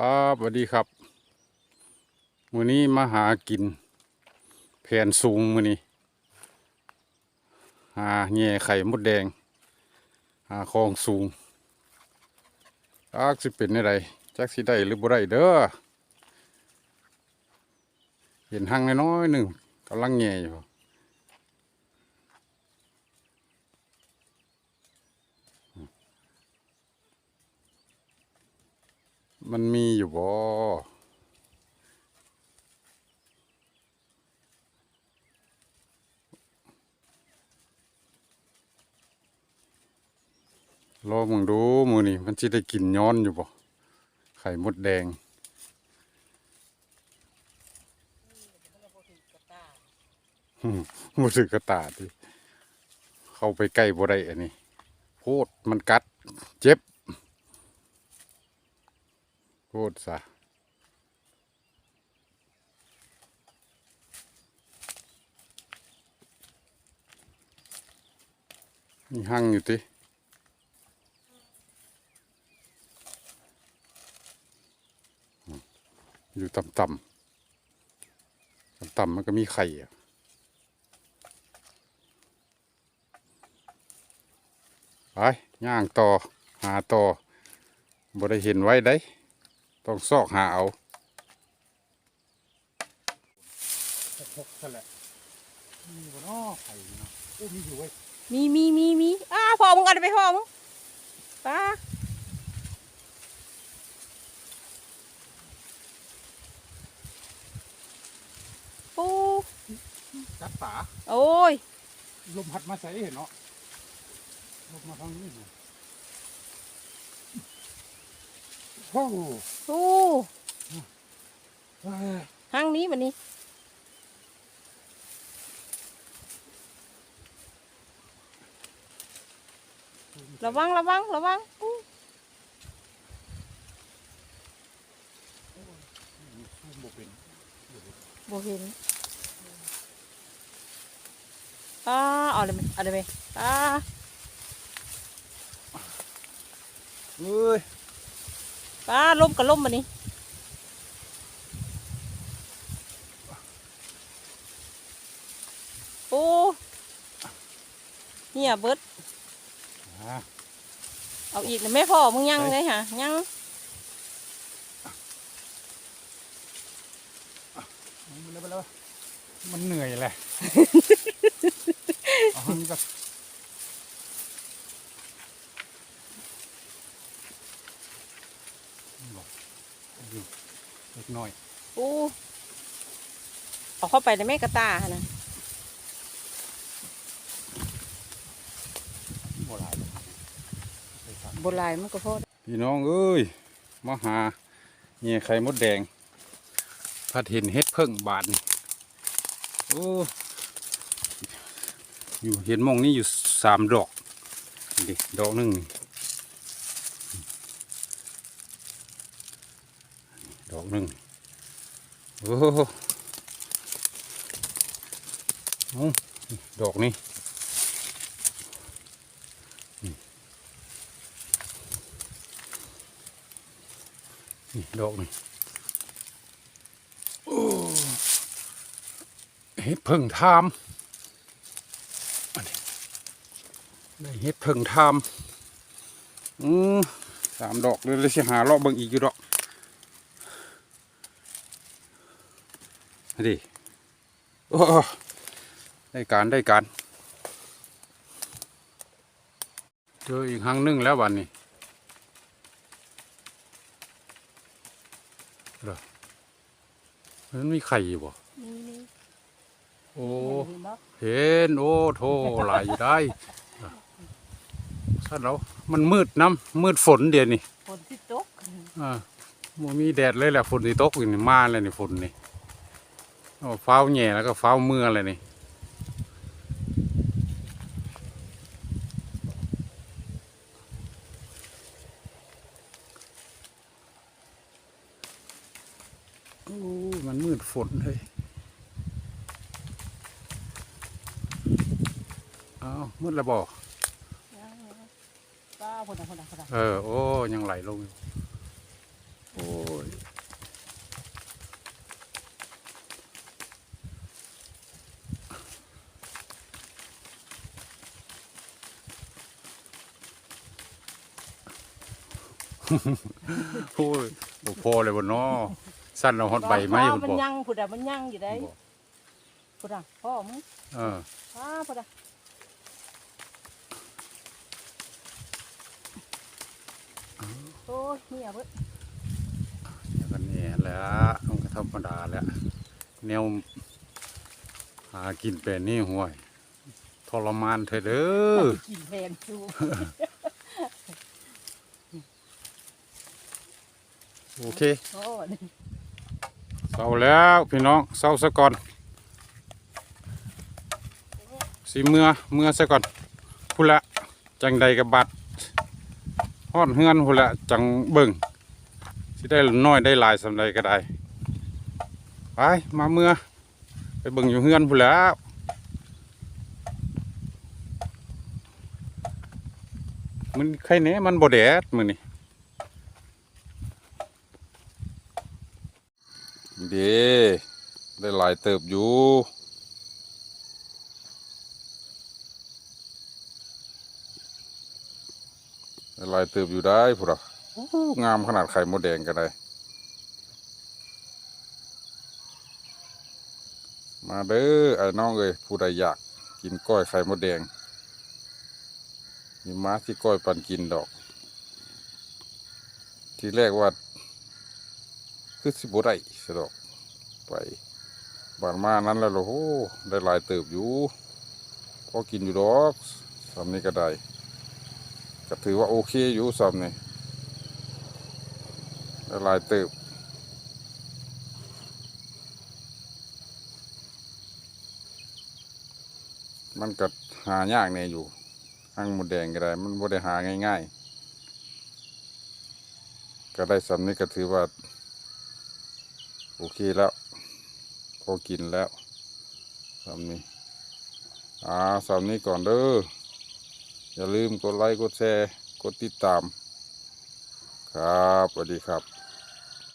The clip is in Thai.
ครับสวัสดีครับมื้อนี้มาหากินแผ่นสูงมือนี้หาแง่ไข่มดแดง หาคลองสูงจักสิเป็นอะไรจักสิได้หรือบ่ได้เด้อเห็นหังน้อยๆหนึ่งกำลังแง่อยู่ มันมีอยู่บ่ลองมึงดูมือนี่มันสิได้กินย้อนอยู่บ่ไข่มดแดงอืมมือถือกระตาดิเข้าไปใกล้บ่ได้อันนี้โพดมันกัด เจ็บโพดซะมีหั่งอยู่ติอืมอยู่ต่ำๆ ต่ำๆ มันก็มีไข่อะไปย่างต่อ หาต่อบ่ได้เห็นไว้ได้ ต้องซอกหาเอาหกนั่นแหละมีบ่เนาะไข่เนาะโอ้มีอยู่เว้ยมีมีมีมีอ้าพ่อมึงเอาไปพ่อมึงป้าปูจัดป่าโอ้ย ลมพัดมาใส่เห็นเนาะลมมาทางนี้ เนี่ยโอ้โหปูเอ้ยห้างนี้มันนี่ระวังระวังระวังอู้ซูมบ่เป็นบ่เห็นป้าเอาเลยไหมเอาเลยไหมป้าเอ้ย ป้าล้มกับล้มมันนี่ปูเนี่ยเบิดอ่าเอาอีกนะแม่พ่อมึงยังเลยฮะยังมันเลยไปแล้วมันเหนื่อยแหละเอาหันก็บอกอยู่เล็ก น้อยปูเอาเข้าไปในแม่กระตาหั่นนะบ่หลายเลยไปครับโบราณมันก็พอพี่น้องเอ้ยมาหาเงี้ยไข่มดแดงพัดเห็นเฮ็ดเพิ่งบาทนี่โอ้อยู่เห็นหมองนี้อยู่สามดอกนี่ดิดอกหนึ่งนี่ด อกหนึ่งโอ้โหดอกนี้นี่ดอกนี่โอ้เฮ็ดเพิ่งทามอันนี้ได้เฮ็ดเพิ่งทามอืมสามดอกเลยเลยสิหารอบเบิ่งอีกอยู่ดอก ดิโอ้ได้การได้การเจออีกครั้งหนึงแล้ววันนี้มันมีไข่อยู่บ่นี่นี่โอ้เห็นบ่เห็นโอ้โทไหลได้ซะแล้วมันมืดน้ำมืดฝนเดี๋ยวนี้ฝนที่ตกอ่าบ่มีแดดเลยแหละฝนที่ตกอยู่นี่มาเลยนี่ฝนนี่ โอ้ฟ้าวแหง่แล้วก็ฟ้าวเมื่อเลยนี่โอ้มันมืดฝนเลยอ้าวมืดแล้วบอกป้าคนน่ะคนน่ะคนน่ะเออ โอ้ ยังไหลลงอยู่โอ้ย โอ้ยบ่พอเลยบ่น้อสั้นเอาฮอดใบไม้พ่อพุ่นมันบ่ยังพุดอะมันยังอยู่ได้บ่พุดอะพ่อมึงเอออ้าพุดอะโอ้ยเนี่ยเบิดอย่างกันนี่แหละมันก็ธรรมดาแหล้วแนวหากินเป็นนี่ห่วยทรมานเถอะเด้อ กินแทนชู โอเคโอ้นี่เศร้าแล้วพี่น้องเศร้าซะก่อนสิเมื่อเมื่อซะก่อนพูดละจังใดกับบัดฮอดเฮือนพูดละจังเบิ่งสิได้น้อยได้หลายสำใดก็ได้ไปมาเมื่อไปเบิ่งอยู่เฮือนพูแล้วมันใครเนี้มันบ่แดดมือนี้ ดี ได้หลายเติบอยู่ ได้หลายเติบอยู่ได้พุทธะโอ้งามขนาดไข่มดแดงก็ได้ มาเด้อไอ้น้องเอ้ยผู้ใดอยากกินก้อยไข่มดแดง มีม้าที่ก้อยปันกินดอก ทีแรกว่าคือสิบุได้ สะดอกไปบานมานั้นแล้วโอ้โหได้หลายเติบอยู่พอกินอยู่ดอกสำนี้ก็ได้ก็ถือว่าโอเคอยู่สำนี้ได้หลายเติบมันก็หายากเนี่ยอยู่ห้างหมดแดงก็ได้ มันบ่ได้หาง่ายๆ ก็ได้สำนี้ก็ถือว่า โอเคแล้วพอกินแล้วสำนี้อ่าสำนี้ก่อนเด้ออย่าลืมกดไลค์กดแชร์กดติดตาม ครับสวัสดีครับ